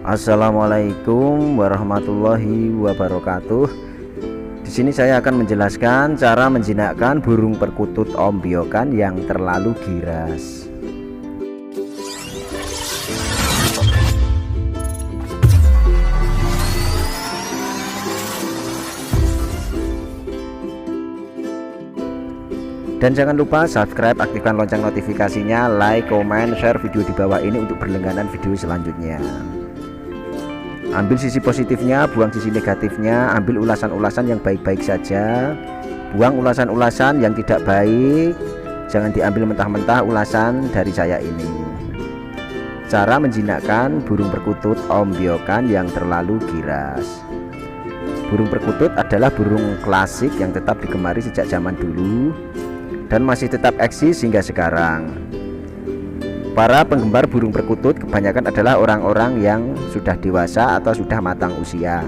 Assalamualaikum warahmatullahi wabarakatuh. Di sini saya akan menjelaskan cara menjinakkan burung perkutut ombyokan yang terlalu giras. Dan jangan lupa subscribe, aktifkan lonceng notifikasinya, like, comment, share video di bawah ini untuk berlangganan video selanjutnya. Ambil sisi positifnya, buang sisi negatifnya, ambil ulasan-ulasan yang baik-baik saja, buang ulasan-ulasan yang tidak baik. Jangan diambil mentah-mentah ulasan dari saya ini. Cara menjinakkan burung perkutut ombyokan yang terlalu giras. Burung perkutut adalah burung klasik yang tetap digemari sejak zaman dulu dan masih tetap eksis hingga sekarang. Para penggemar burung perkutut kebanyakan adalah orang-orang yang sudah dewasa atau sudah matang usia.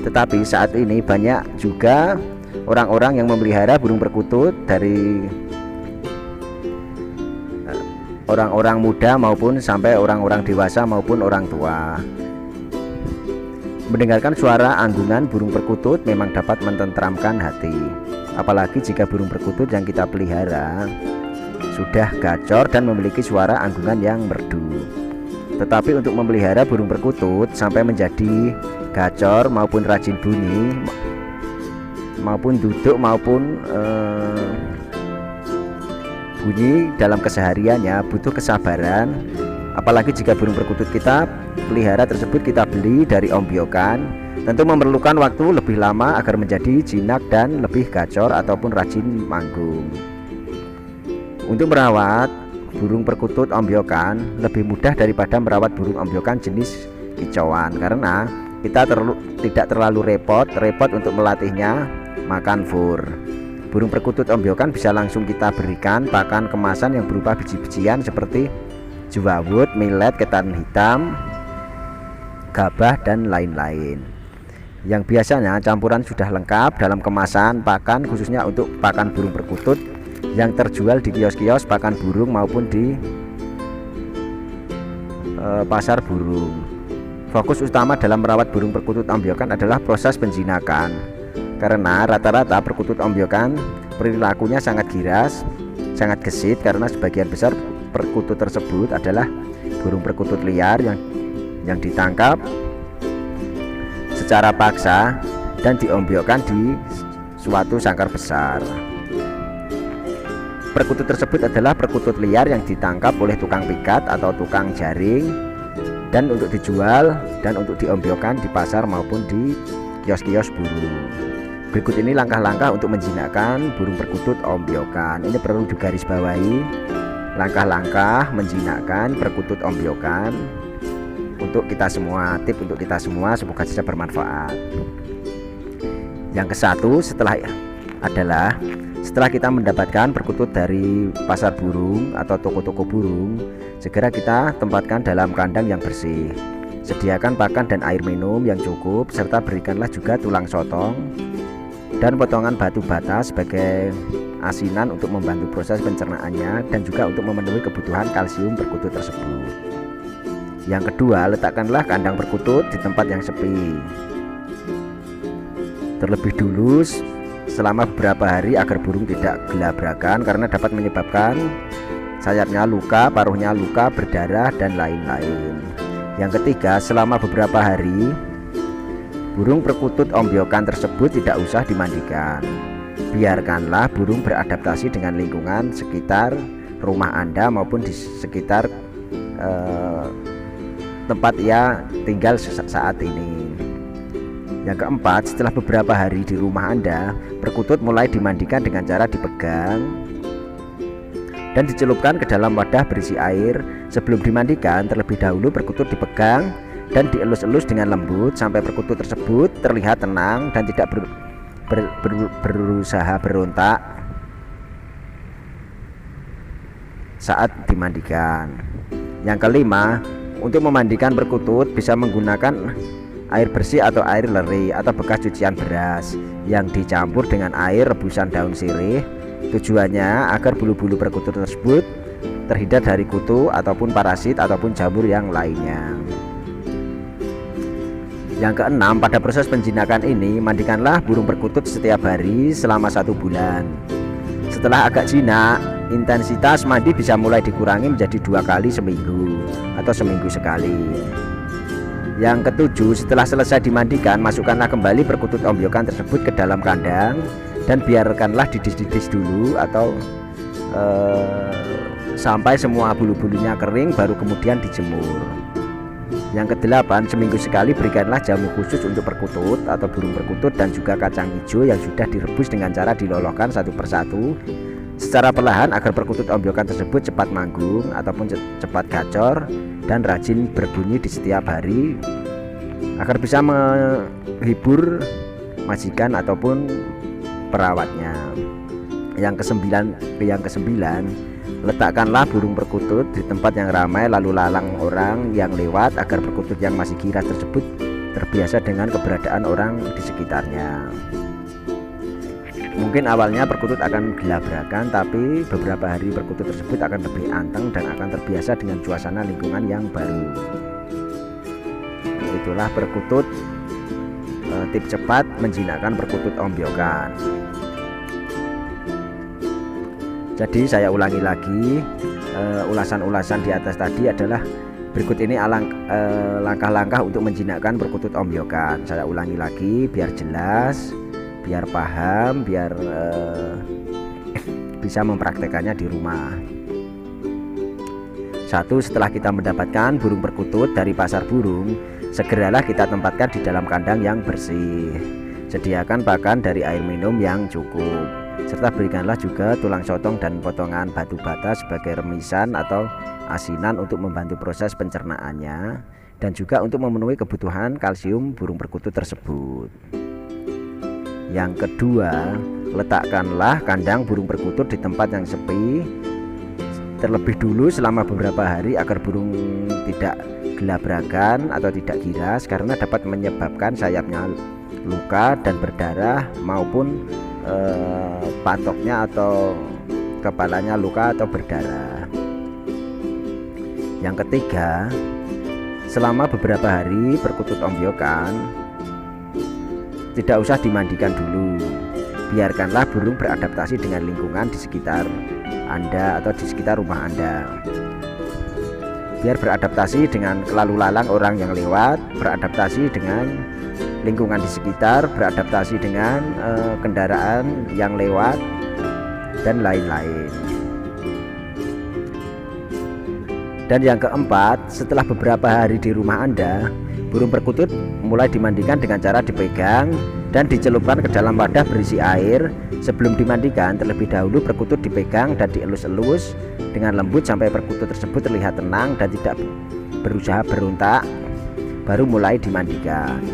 Tetapi saat ini banyak juga orang-orang yang memelihara burung perkutut dari eh, orang-orang muda maupun sampai orang-orang dewasa maupun orang tua. Mendengarkan suara anggungan burung perkutut memang dapat mententramkan hati apalagi jika burung perkutut yang kita pelihara sudah gacor dan memiliki suara anggungan yang merdu tetapi untuk memelihara burung perkutut sampai menjadi gacor maupun rajin bunyi maupun duduk maupun eh, bunyi dalam kesehariannya butuh kesabaran apalagi jika burung perkutut kita pelihara tersebut kita beli dari ombyokan Tentu memerlukan waktu lebih lama agar menjadi jinak dan lebih gacor ataupun rajin manggung. Untuk merawat burung perkutut ombyokan lebih mudah daripada merawat burung ombyokan jenis kicauan. Karena kita terlalu, tidak terlalu repot repot untuk melatihnya makan fur. Burung perkutut ombyokan bisa langsung kita berikan pakan kemasan yang berupa biji-bijian seperti jewawut, millet, ketan hitam, gabah dan lain-lain. Yang biasanya campuran sudah lengkap dalam kemasan pakan khususnya untuk pakan burung perkutut yang terjual di kios-kios pakan burung maupun di e, pasar burung. Fokus utama dalam merawat burung perkutut ombyokan adalah proses penjinakan. Karena rata-rata perkutut ombyokan perilakunya sangat giras, sangat gesit karena sebagian besar perkutut tersebut adalah burung perkutut liar yang yang ditangkap secara paksa dan diombyokkan di suatu sangkar besar. Perkutut tersebut adalah perkutut liar yang ditangkap oleh tukang pikat atau tukang jaring dan untuk dijual dan untuk diombyokkan di pasar maupun di kios-kios burung. Berikut ini langkah-langkah untuk menjinakkan burung perkutut ombyokan. Ini perlu digarisbawahi langkah-langkah menjinakkan perkutut ombyokan untuk kita semua tip untuk kita semua semoga bisa bermanfaat yang ke satu setelah adalah setelah kita mendapatkan perkutut dari pasar burung atau toko-toko burung segera kita tempatkan dalam kandang yang bersih sediakan pakan dan air minum yang cukup serta berikanlah juga tulang sotong dan potongan batu bata sebagai asinan untuk membantu proses pencernaannya dan juga untuk memenuhi kebutuhan kalsium perkutut tersebut yang kedua, letakkanlah kandang perkutut di tempat yang sepi. Terlebih dulu selama beberapa hari agar burung tidak gelabrakan karena dapat menyebabkan sayapnya luka, paruhnya luka, berdarah dan lain-lain. Yang ketiga, selama beberapa hari burung perkutut ombyokan tersebut tidak usah dimandikan. Biarkanlah burung beradaptasi dengan lingkungan sekitar rumah Anda maupun di sekitar eh, tempat ia tinggal saat ini. Yang keempat, setelah beberapa hari di rumah Anda, perkutut mulai dimandikan dengan cara dipegang dan dicelupkan ke dalam wadah berisi air. Sebelum dimandikan, terlebih dahulu perkutut dipegang dan dielus-elus dengan lembut sampai perkutut tersebut terlihat tenang dan tidak ber, ber, ber, berusaha berontak saat dimandikan. Yang kelima, untuk memandikan perkutut bisa menggunakan air bersih atau air leri atau bekas cucian beras yang dicampur dengan air rebusan daun sirih. Tujuannya agar bulu-bulu perkutut tersebut terhindar dari kutu ataupun parasit ataupun jamur yang lainnya. Yang keenam, pada proses penjinakan ini, mandikanlah burung perkutut setiap hari selama satu bulan. Setelah agak jinak, intensitas mandi bisa mulai dikurangi menjadi dua kali seminggu atau seminggu sekali. Yang ketujuh, setelah selesai dimandikan, masukkanlah kembali perkutut ombyokan tersebut ke dalam kandang dan biarkanlah didis-didis dulu atau eh, sampai semua bulu-bulunya kering baru kemudian dijemur. Yang kedelapan, seminggu sekali berikanlah jamu khusus untuk perkutut atau burung perkutut dan juga kacang hijau yang sudah direbus dengan cara dilolokkan satu persatu secara perlahan agar perkutut ombyokan tersebut cepat manggung ataupun cepat gacor dan rajin berbunyi di setiap hari agar bisa menghibur majikan ataupun perawatnya. Yang kesembilan, yang kesembilan Letakkanlah burung perkutut di tempat yang ramai lalu lalang orang yang lewat agar perkutut yang masih giras tersebut terbiasa dengan keberadaan orang di sekitarnya. Mungkin awalnya perkutut akan gelabrakan tapi beberapa hari perkutut tersebut akan lebih anteng dan akan terbiasa dengan suasana lingkungan yang baru. Itulah perkutut e, tip cepat menjinakkan perkutut ombyokan. Jadi saya ulangi lagi eh, ulasan-ulasan uh, di atas tadi adalah berikut ini alang, uh, langkah-langkah untuk menjinakkan perkutut ombyokan. Saya ulangi lagi biar jelas, biar paham, biar uh, bisa mempraktekannya di rumah. Satu, setelah kita mendapatkan burung perkutut dari pasar burung, segeralah kita tempatkan di dalam kandang yang bersih. Sediakan pakan dari air minum yang cukup serta berikanlah juga tulang sotong dan potongan batu bata sebagai remisan atau asinan untuk membantu proses pencernaannya dan juga untuk memenuhi kebutuhan kalsium burung perkutut tersebut. Yang kedua, letakkanlah kandang burung perkutut di tempat yang sepi terlebih dulu selama beberapa hari agar burung tidak gelabrakan atau tidak giras karena dapat menyebabkan sayapnya luka dan berdarah maupun eh, patoknya atau kepalanya luka atau berdarah. Yang ketiga, selama beberapa hari perkutut ombyokan tidak usah dimandikan dulu. Biarkanlah burung beradaptasi dengan lingkungan di sekitar Anda atau di sekitar rumah Anda. Biar beradaptasi dengan lalu lalang orang yang lewat, beradaptasi dengan lingkungan di sekitar, beradaptasi dengan uh, kendaraan yang lewat dan lain-lain. Dan yang keempat, setelah beberapa hari di rumah Anda, burung perkutut mulai dimandikan dengan cara dipegang dan dicelupkan ke dalam wadah berisi air. Sebelum dimandikan, terlebih dahulu perkutut dipegang dan dielus-elus dengan lembut sampai perkutut tersebut terlihat tenang dan tidak berusaha berontak, baru mulai dimandikan.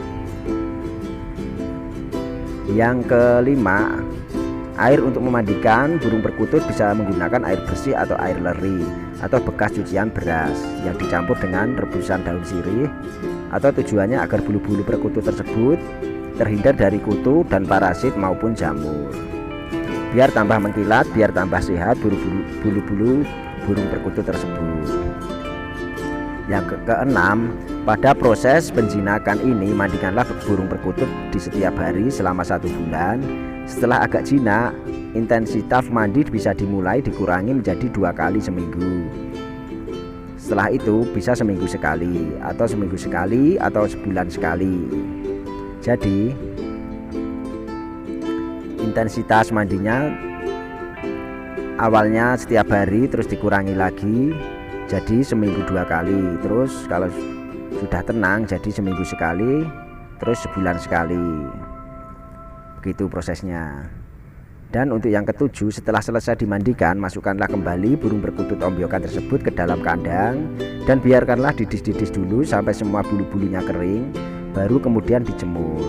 Yang kelima, air untuk memandikan burung perkutut bisa menggunakan air bersih atau air leri atau bekas cucian beras yang dicampur dengan rebusan daun sirih atau tujuannya agar bulu-bulu perkutut tersebut terhindar dari kutu dan parasit maupun jamur. Biar tambah mengkilat, biar tambah sehat bulu-bulu burung perkutut tersebut. Yang ke keenam, pada proses penjinakan ini mandikanlah burung perkutut di setiap hari selama satu bulan. Setelah agak jinak, intensitas mandi bisa dimulai dikurangi menjadi dua kali seminggu. Setelah itu bisa seminggu sekali atau seminggu sekali atau sebulan sekali. Jadi intensitas mandinya awalnya setiap hari terus dikurangi lagi jadi seminggu dua kali terus kalau sudah tenang jadi seminggu sekali terus sebulan sekali begitu prosesnya dan untuk yang ketujuh setelah selesai dimandikan masukkanlah kembali burung perkutut ombyokan tersebut ke dalam kandang dan biarkanlah didis-didis dulu sampai semua bulu-bulunya kering baru kemudian dijemur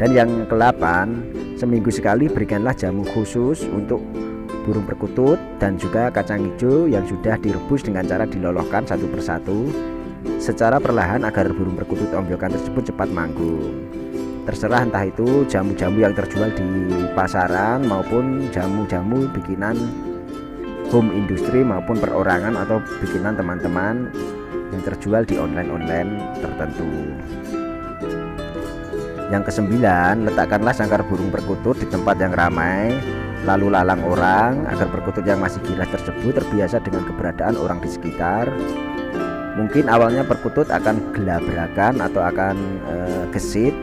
dan yang ke-8 seminggu sekali berikanlah jamu khusus untuk burung perkutut dan juga kacang hijau yang sudah direbus dengan cara dilolokkan satu persatu secara perlahan agar burung perkutut ombyokan tersebut cepat manggung. Terserah entah itu jamu-jamu yang terjual di pasaran maupun jamu-jamu bikinan home industry maupun perorangan atau bikinan teman-teman yang terjual di online-online tertentu. Yang kesembilan, letakkanlah sangkar burung perkutut di tempat yang ramai, lalu lalang orang agar perkutut yang masih giras tersebut terbiasa dengan keberadaan orang di sekitar. Mungkin awalnya perkutut akan gelabrakan atau akan e, gesit,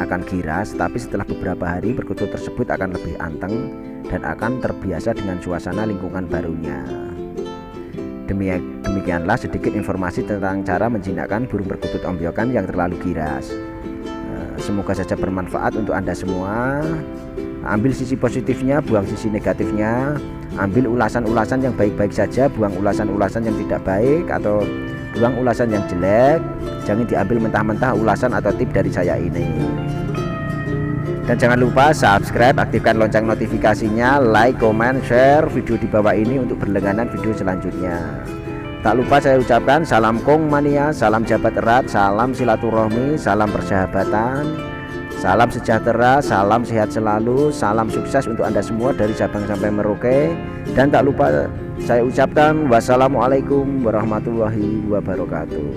akan giras, tapi setelah beberapa hari perkutut tersebut akan lebih anteng dan akan terbiasa dengan suasana lingkungan barunya. Demikianlah sedikit informasi tentang cara menjinakkan burung perkutut ombyokan yang terlalu giras. Semoga saja bermanfaat untuk Anda semua. Ambil sisi positifnya, buang sisi negatifnya. Ambil ulasan-ulasan yang baik-baik saja, buang ulasan-ulasan yang tidak baik atau buang ulasan yang jelek. Jangan diambil mentah-mentah ulasan atau tip dari saya ini. Dan jangan lupa subscribe, aktifkan lonceng notifikasinya, like, comment, share video di bawah ini untuk berlangganan video selanjutnya. Tak lupa saya ucapkan salam Kong Mania, salam jabat erat, salam silaturahmi, salam persahabatan, salam sejahtera, salam sehat selalu, salam sukses untuk Anda semua dari Sabang sampai Merauke. Dan tak lupa saya ucapkan wassalamualaikum warahmatullahi wabarakatuh.